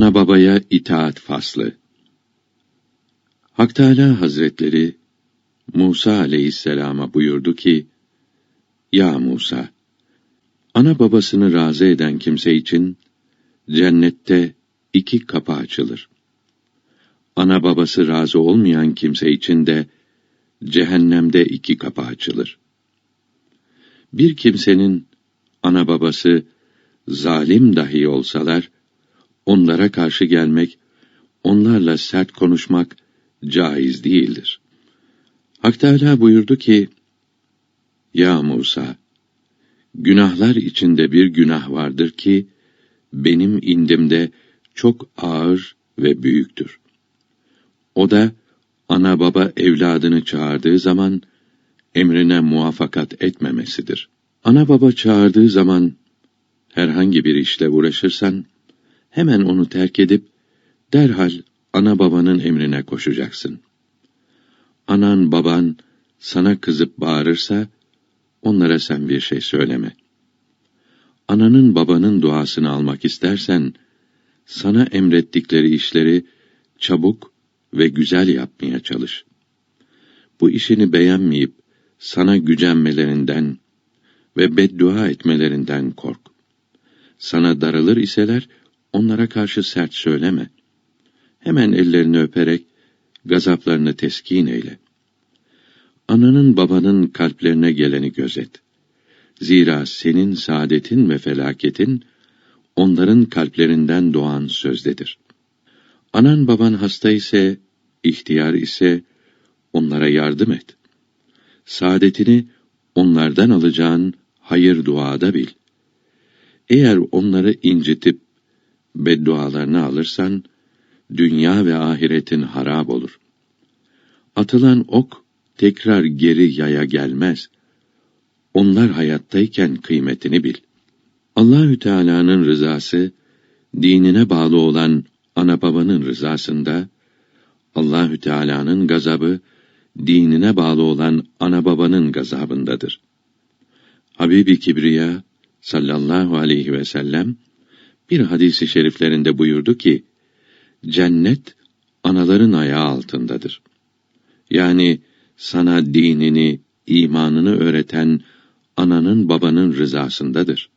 Ana babaya itaat faslı. Hak Teâlâ Hazretleri Musa aleyhisselama buyurdu ki: Ya Musa, ana babasını razı eden kimse için cennette iki kapı açılır. Ana babası razı olmayan kimse için de cehennemde iki kapı açılır. Bir kimsenin ana babası zalim dahi olsalar onlara karşı gelmek, onlarla sert konuşmak caiz değildir. Hak Teâlâ buyurdu ki, Ya Musa, günahlar içinde bir günah vardır ki, benim indimde çok ağır ve büyüktür. O da, ana baba evladını çağırdığı zaman, emrine muvaffakat etmemesidir. Ana baba çağırdığı zaman, herhangi bir işle uğraşırsan, hemen onu terk edip, derhal ana babanın emrine koşacaksın. Anan baban sana kızıp bağırırsa, onlara sen bir şey söyleme. Ananın babanın duasını almak istersen, sana emrettikleri işleri çabuk ve güzel yapmaya çalış. Bu işini beğenmeyip sana gücenmelerinden ve beddua etmelerinden kork. Sana darılır iseler onlara karşı sert söyleme. Hemen ellerini öperek gazaplarını teskin eyle. Ananın babanın kalplerine geleni gözet. Zira senin saadetin ve felaketin onların kalplerinden doğan sözdedir. Anan baban hasta ise, ihtiyar ise onlara yardım et. Saadetini onlardan alacağın hayır duada bil. Eğer onları incitip beddualarını alırsan dünya ve ahiretin harap olur. Atılan ok tekrar geri yaya gelmez. Onlar hayattayken kıymetini bil. Allahü Teala'nın rızası dinine bağlı olan ana babanın rızasında Allahü Teala'nın gazabı dinine bağlı olan ana babanın gazabındadır. Habibi Kibriya sallallahu aleyhi ve sellem bir hadisi şeriflerinde buyurdu ki cennet anaların ayağı altındadır. Yani sana dinini, imanını öğreten ananın babanın rızasındadır.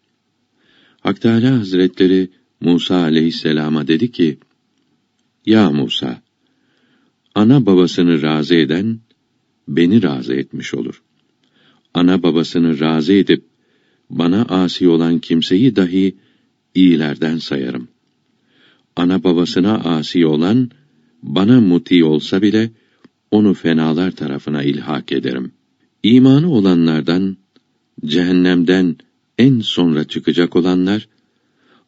Hak Teâlâ Hazretleri Musa aleyhisselama dedi ki, Ya Musa, ana babasını razı eden, beni razı etmiş olur. Ana babasını razı edip, bana asi olan kimseyi dahi iyilerden sayarım. Ana babasına asi olan, bana muti olsa bile, onu fenalar tarafına ilhak ederim. İmanı olanlardan, cehennemden en sonra çıkacak olanlar,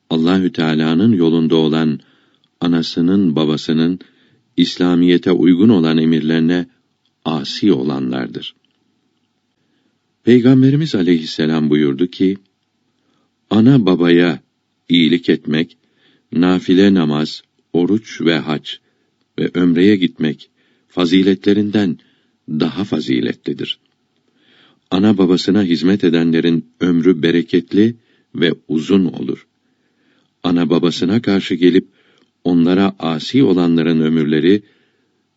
Allahü Teala'nın yolunda olan anasının babasının İslamiyete uygun olan emirlerine asi olanlardır. Peygamberimiz aleyhisselam buyurdu ki, ana babaya iyilik etmek, nafile namaz, oruç ve hac ve ömreye gitmek faziletlerinden daha faziletlidir. Ana babasına hizmet edenlerin ömrü bereketli ve uzun olur. Ana babasına karşı gelip onlara asi olanların ömürleri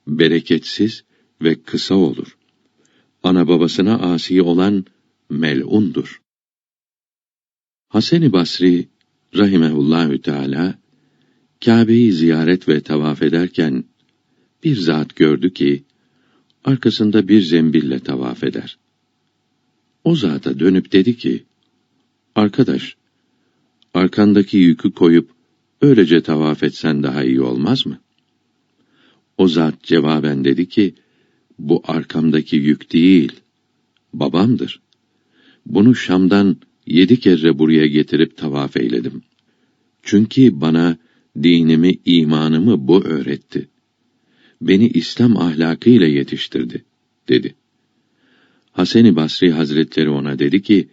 bereketsiz ve kısa olur. Ana babasına asi olan mel'undur. Hasan-ı Basri rahimehullahü teala Kâbe'yi ziyaret ve tavaf ederken bir zat gördü ki arkasında bir zembille tavaf eder. O zata dönüp dedi ki: Arkadaş, arkandaki yükü koyup öylece tavaf etsen daha iyi olmaz mı? O zat cevaben dedi ki: Bu arkamdaki yük değil, babamdır. Bunu Şam'dan yedi kere buraya getirip tavaf eyledim. Çünkü bana dinimi, imanımı bu öğretti. Beni İslam ahlakıyla yetiştirdi, dedi. Hasan-ı Basri Hazretleri ona dedi ki,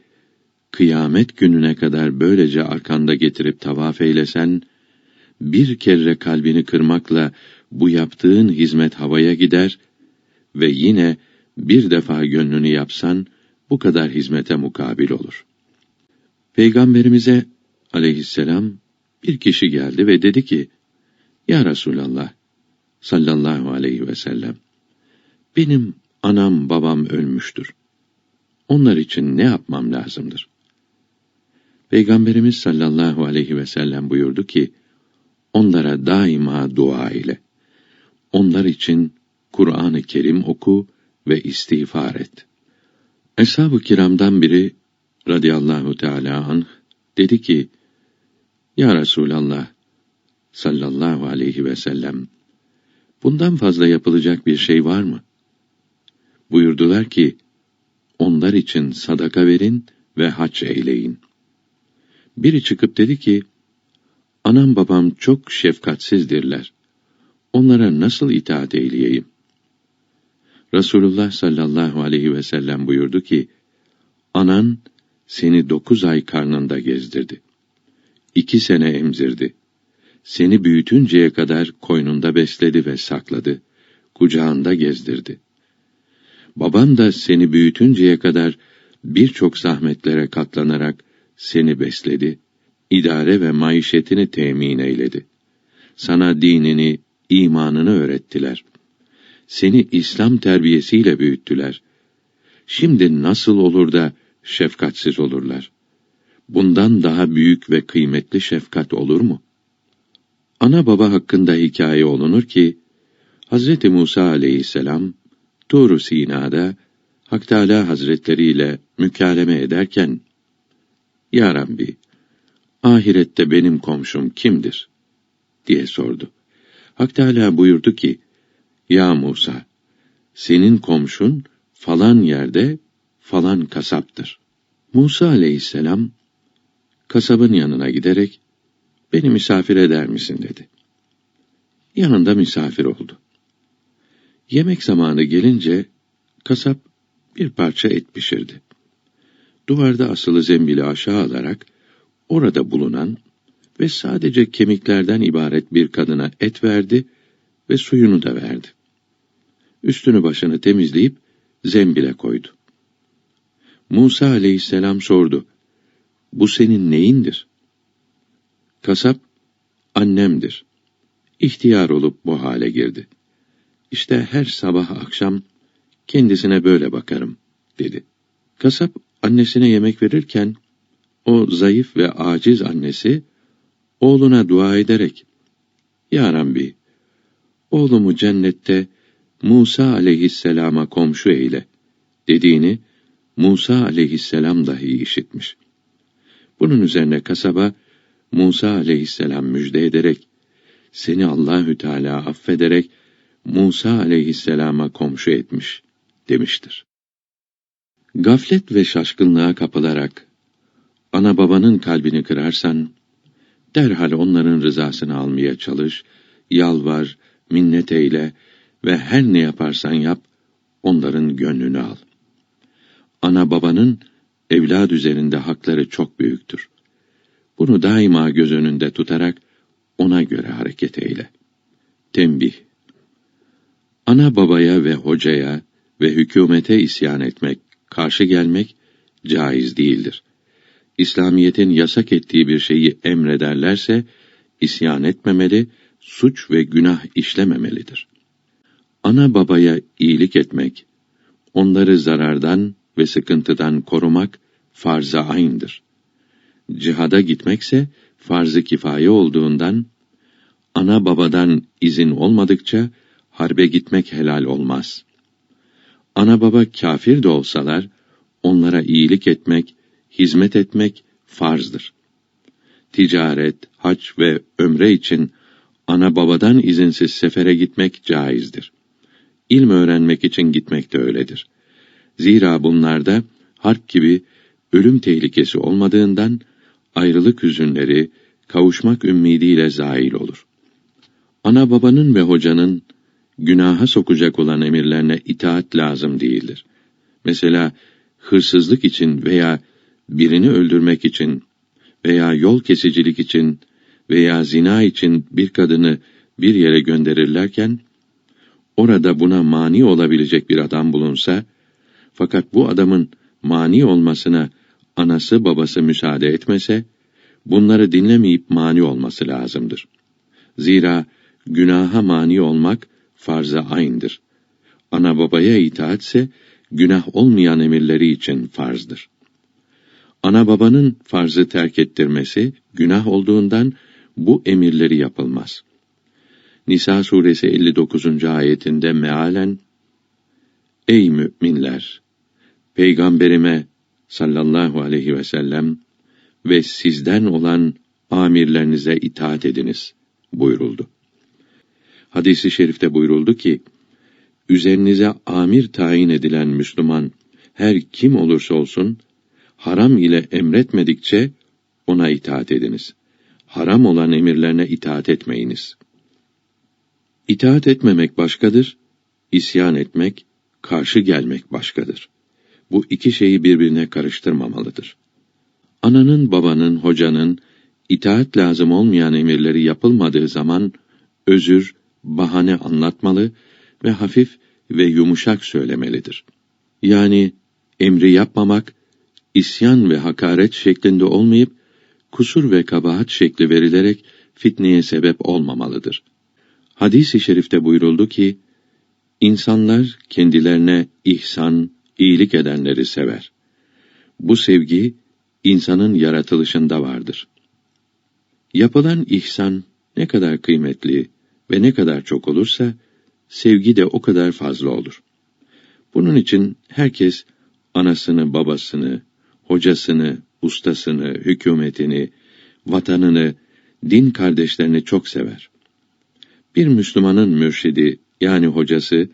kıyamet gününe kadar böylece arkanda getirip tavaf eylesen, bir kere kalbini kırmakla bu yaptığın hizmet havaya gider ve yine bir defa gönlünü yapsan, bu kadar hizmete mukabil olur. Peygamberimize aleyhisselam bir kişi geldi ve dedi ki, Ya Resulallah sallallahu aleyhi ve sellem, benim anam babam ölmüştür. Onlar için ne yapmam lazımdır? Peygamberimiz sallallahu aleyhi ve sellem buyurdu ki, onlara daima dua ile. Onlar için Kur'an-ı Kerim oku ve istiğfar et. Eshab-ı kiramdan biri radıyallahu teala anh dedi ki: Ya Resulallah sallallahu aleyhi ve sellem bundan fazla yapılacak bir şey var mı? Buyurdular ki: Onlar için sadaka verin ve hac eyleyin. Biri çıkıp dedi ki: Anam babam çok şefkatsizdirler. Onlara nasıl itaat eyleyeyim? Resulullah sallallahu aleyhi ve sellem buyurdu ki, Anan seni dokuz ay karnında gezdirdi. İki sene emzirdi. Seni büyütünceye kadar koynunda besledi ve sakladı. Kucağında gezdirdi. Baban da seni büyütünceye kadar birçok zahmetlere katlanarak seni besledi, idare ve maişetini temin eyledi. Sana dinini, imanını öğrettiler. Seni İslam terbiyesiyle büyüttüler. Şimdi nasıl olur da şefkatsiz olurlar? Bundan daha büyük ve kıymetli şefkat olur mu? Ana baba hakkında hikaye olunur ki, Hz. Musa aleyhisselam, tur Sina'da, Hak Teâlâ Hazretleri ile mükaleme ederken, Ya Rabbi, ahirette benim komşum kimdir? diye sordu. Hak Teâlâ buyurdu ki, Ya Musa, senin komşun falan yerde falan kasaptır. Musa aleyhisselam, kasabın yanına giderek, beni misafir eder misin dedi. Yanında misafir oldu. Yemek zamanı gelince, kasap bir parça et pişirdi. Duvarda asılı zembili aşağı alarak, orada bulunan ve sadece kemiklerden ibaret bir kadına et verdi ve suyunu da verdi. Üstünü başını temizleyip zembile koydu. Musa aleyhisselam sordu. Bu senin neyindir? Kasap, annemdir. İhtiyar olup bu hale girdi. İşte her sabah akşam kendisine böyle bakarım, dedi. Kasap, annesine yemek verirken, o zayıf ve aciz annesi, oğluna dua ederek, Ya Rabbi, oğlumu cennette Musa aleyhisselama komşu eyle, dediğini, Musa aleyhisselam dahi işitmiş. Bunun üzerine kasaba, Musa aleyhisselam müjde ederek, seni Allahü Teala affederek, Musa aleyhisselama komşu etmiş, demiştir. Gaflet ve şaşkınlığa kapılarak, ana babanın kalbini kırarsan, derhal onların rızasını almaya çalış, yalvar, minnet eyle ve her ne yaparsan yap, onların gönlünü al. Ana babanın evlad üzerinde hakları çok büyüktür. Bunu daima göz önünde tutarak ona göre hareket eyle. Tembih Ana babaya ve hocaya ve hükümete isyan etmek, karşı gelmek caiz değildir. İslamiyetin yasak ettiği bir şeyi emrederlerse isyan etmemeli, suç ve günah işlememelidir. Ana babaya iyilik etmek, onları zarardan ve sıkıntıdan korumak farz-ı ayn'dır. Cihada gitmekse farz-ı kifaye olduğundan ana babadan izin olmadıkça harbe gitmek helal olmaz. Ana baba kafir de olsalar onlara iyilik etmek, hizmet etmek farzdır. Ticaret, hac ve ömre için ana babadan izinsiz sefere gitmek caizdir. İlm öğrenmek için gitmek de öyledir. Zira bunlarda harp gibi ölüm tehlikesi olmadığından ayrılık hüzünleri kavuşmak ümidiyle zail olur. Ana babanın ve hocanın günaha sokacak olan emirlerine itaat lazım değildir. Mesela hırsızlık için veya birini öldürmek için veya yol kesicilik için veya zina için bir kadını bir yere gönderirlerken orada buna mani olabilecek bir adam bulunsa fakat bu adamın mani olmasına anası babası müsaade etmese bunları dinlemeyip mani olması lazımdır. Zira günaha mani olmak farz-ı ayn'dır. Ana babaya itaatse günah olmayan emirleri için farzdır. Ana babanın farzı terk ettirmesi günah olduğundan bu emirleri yapılmaz. Nisa suresi 59. ayetinde mealen Ey müminler! Peygamberime sallallahu aleyhi ve sellem ve sizden olan amirlerinize itaat ediniz buyuruldu. Hadisi şerifte buyuruldu ki, üzerinize amir tayin edilen Müslüman her kim olursa olsun haram ile emretmedikçe ona itaat ediniz. Haram olan emirlerine itaat etmeyiniz. İtaat etmemek başkadır, isyan etmek, karşı gelmek başkadır. Bu iki şeyi birbirine karıştırmamalıdır. Ananın, babanın, hocanın itaat lazım olmayan emirleri yapılmadığı zaman özür, bahane anlatmalı ve hafif ve yumuşak söylemelidir. Yani emri yapmamak isyan ve hakaret şeklinde olmayıp kusur ve kabahat şekli verilerek fitneye sebep olmamalıdır. Hadis-i şerifte buyuruldu ki, insanlar kendilerine ihsan, iyilik edenleri sever. Bu sevgi, insanın yaratılışında vardır. Yapılan ihsan ne kadar kıymetli ve ne kadar çok olursa, sevgi de o kadar fazla olur. Bunun için herkes anasını, babasını, hocasını, ustasını, hükümetini, vatanını, din kardeşlerini çok sever. Bir Müslümanın mürşidi yani hocası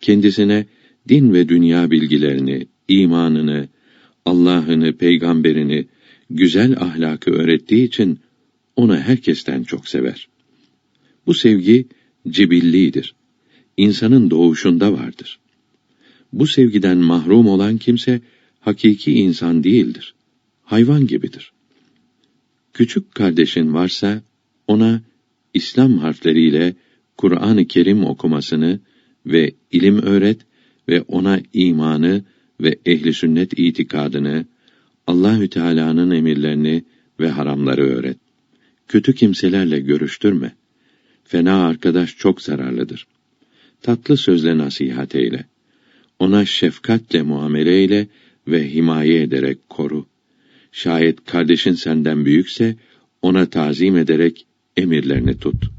kendisine din ve dünya bilgilerini, imanını, Allah'ını, peygamberini, güzel ahlakı öğrettiği için onu herkesten çok sever. Bu sevgi cibillidir. İnsanın doğuşunda vardır. Bu sevgiden mahrum olan kimse hakiki insan değildir. Hayvan gibidir. Küçük kardeşin varsa ona İslam harfleriyle Kur'an-ı Kerim okumasını ve ilim öğret ve ona imanı ve ehli sünnet itikadını, Allahü Teala'nın emirlerini ve haramları öğret. Kötü kimselerle görüştürme. Fena arkadaş çok zararlıdır. Tatlı sözle nasihat eyle. Ona şefkatle muamele eyle ve himaye ederek koru. Şayet kardeşin senden büyükse ona tazim ederek emirlerini tut.''